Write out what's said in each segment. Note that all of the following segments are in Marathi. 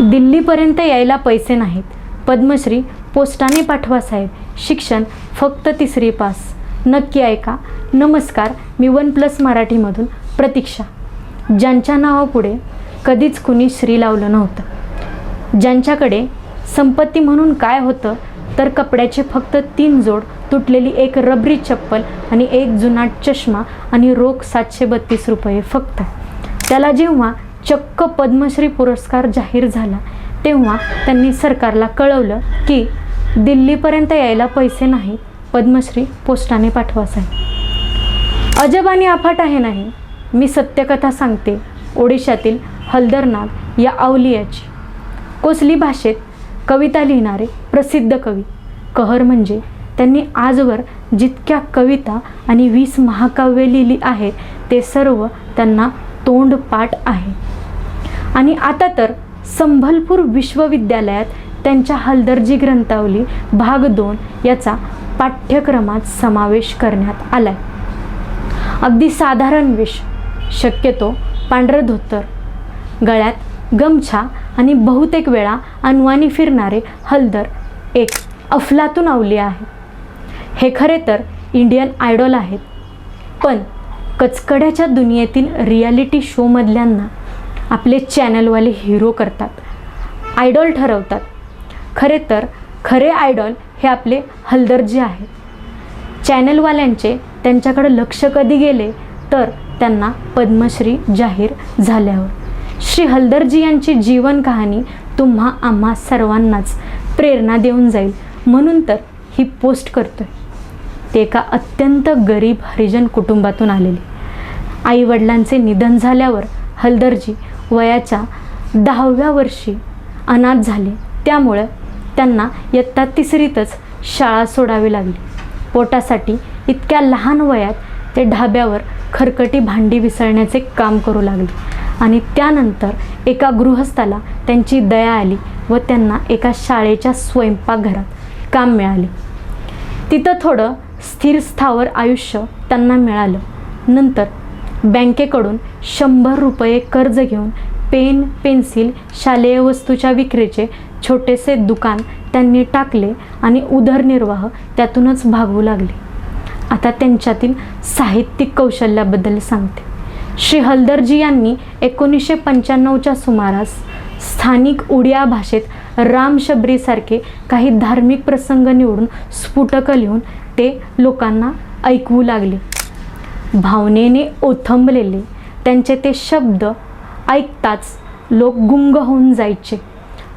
दिल्लीपर्यंत यायला पैसे नाहीत. पद्मश्री पोस्टाने पाठवा साहेब. शिक्षण फक्त तिसरी पास. नक्की ऐका. नमस्कार. मी वन प्लस मराठीमधून प्रतीक्षा. ज्यांच्या नावापुढे कधीच कुणी श्री लावलं नव्हतं. ज्यांच्याकडे संपत्ती म्हणून काय होतं तर कपड्याचे फक्त तीन जोड तुटलेली एक रबरी चप्पल आणि एक जुनाट चष्मा आणि रोख सातशे बत्तीस रुपये फक्त. त्याला जेव्हा चक्क पद्मश्री पुरस्कार जाहीर झाला. तेव्हा त्यांनी सरकारला कळवलं की दिल्लीपर्यंत यायला पैसे नाही पद्मश्री पोस्टाने पाठवा साहेब. अजब आणि अफाट आहे नाही. मी सत्यकथा सांगते. ओडिशातील हलदरनाग या अवलियाची कोसली भाषेत कविता लिहिणारे प्रसिद्ध कवी. कहर म्हणजे त्यांनी आजवर जितक्या कविता आणि वीस महाकाव्य लिहिली आहेत ते सर्व त्यांना तोंडपाठ आहे. आणि आता तर संभलपूर विश्वविद्यालयात त्यांच्या हलदर्जी ग्रंथावली भाग दोन याचा पाठ्यक्रमात समावेश करण्यात आलाय. अगदी साधारण वेश शक्यतो पांढरं धोतर गळ्यात गमछा आणि बहुतेक वेळा अनवाणी फिरणारे हलदर एक अफलातून अवली आहे. हे खरे तर इंडियन आयडॉल आहेत. पण कचकड्याच्या दुनियेतील रियालिटी शोमधल्यांना आपले चॅनलवाले हिरो करतात. आयडॉल ठरवतात. खरे तर खरे आयडॉल हे आपले हलदर्जी आहेत. चॅनलवाल्यांचे त्यांच्याकडे लक्ष कधी गेले तर त्यांना पद्मश्री जाहीर झाल्यावर. श्री हलदरजी यांची जीवन कहाणी तुम्हा आम्हा सर्वांनाच प्रेरणा देऊन जाईल म्हणून तर ही पोस्ट करतोय. ते एका अत्यंत गरीब हरिजन कुटुंबातून आलेले. आईवडिलांचे निधन झाल्यावर हलदरजी वयाच्या दहाव्या वर्षी अनाथ झाले. त्यामुळं त्यांना इयत्ता तिसरीतच शाळा सोडावी लागली. पोटासाठी इतक्या लहान वयात ते ढाब्यावर खरकटी भांडी विसळण्याचे काम करू लागले आणि त्यानंतर एका गृहस्थाला त्यांची दया आली व त्यांना एका शाळेच्या स्वयंपाकघरात काम मिळाले. तिथं थोडं स्थिर स्थावर आयुष्य त्यांना मिळालं. नंतर बँकेकडून शंभर रुपये कर्ज घेऊन पेन पेन्सिल शालेय वस्तूच्या विक्रीचे छोटेसे दुकान त्यांनी टाकले आणि उदरनिर्वाह त्यातूनच भागवू लागले. आता त्यांच्यातील साहित्यिक कौशल्याबद्दल सांगते. श्री हलदरजी यांनी एकोणीसशे पंच्याण्णवच्या सुमारास स्थानिक उडिया भाषेत रामशबरीसारखे काही धार्मिक प्रसंग निवडून स्फुटकं लिहून ते लोकांना ऐकवू लागले. भावनेने ओथंबलेले. त्यांचे ते शब्द ऐकताच लोक गुंग होऊन जायचे.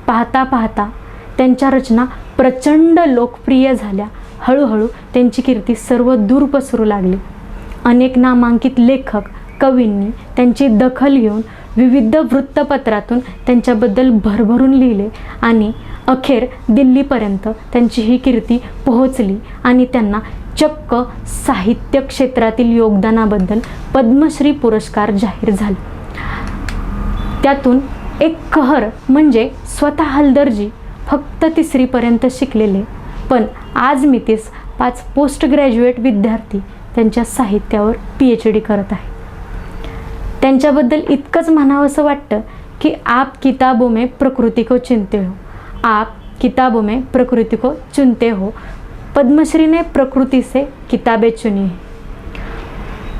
पाहता पाहता त्यांच्या रचना प्रचंड लोकप्रिय झाल्या. हळूहळू त्यांची कीर्ती सर्व दूर पसरू लागली. अनेक नामांकित लेखक कवींनी त्यांची दखल घेऊन विविध वृत्तपत्रातून त्यांच्याबद्दल भरभरून लिहिले आणि अखेर दिल्लीपर्यंत त्यांची ही कीर्ती पोहोचली आणि त्यांना चक्क साहित्य क्षेत्रातील योगदानाबद्दल पद्मश्री पुरस्कार जाहीर झाला. त्यातून एक कहर म्हणजे स्वतः हलदर्जी फक्त तिसरीपर्यंत शिकलेले पण आज मी तेच पाच पोस्ट ग्रॅज्युएट विद्यार्थी त्यांच्या साहित्यावर पी एच डी करत आहे. त्यांच्याबद्दल इतकंच म्हणावंसं वाटतं की आप किताबों में प्रकृती को चिनते हो आप किताबों में प्रकृती को चुनते हो पद्मश्रीने प्रकृतीचे किताबे चुनी.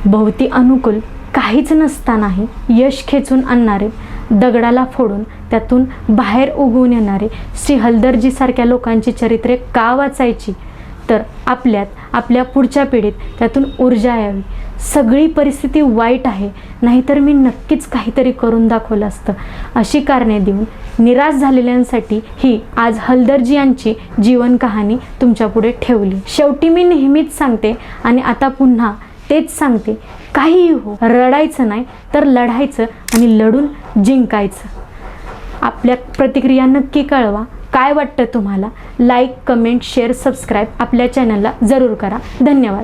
भोवती अनुकूल काहीच नसतानाही यश खेचून आणणारे दगडाला फोडून त्यातून बाहेर उगवून येणारे श्री हलदरजीसारख्या लोकांची चरित्रे का वाचायची? तर आपल्यात आपल्या पुढच्या पिढीत त्यातून ऊर्जा यावी. सगळी परिस्थिती वाईट आहे. नाहीतर मी नक्कीच काहीतरी करून दाखवलं असतं. अशी कारणे देऊन निराश झालेल्यांसाठी ही आज हलदरजी यांची जीवन कहाणी तुमच्यापुढे ठेवली. शेवटी मी नेहमीच सांगते आणि आता पुन्हा तेच सांगते. काहीही हो रडायचं नाही तर लढायचं आणि लढून जिंकायचं. आपल्या प्रतिक्रिया नक्की कळवा. काय वाटतं तुम्हाला? लाईक कमेंट शेअर सबस्क्राईब आपल्या चॅनलला जरूर करा. धन्यवाद.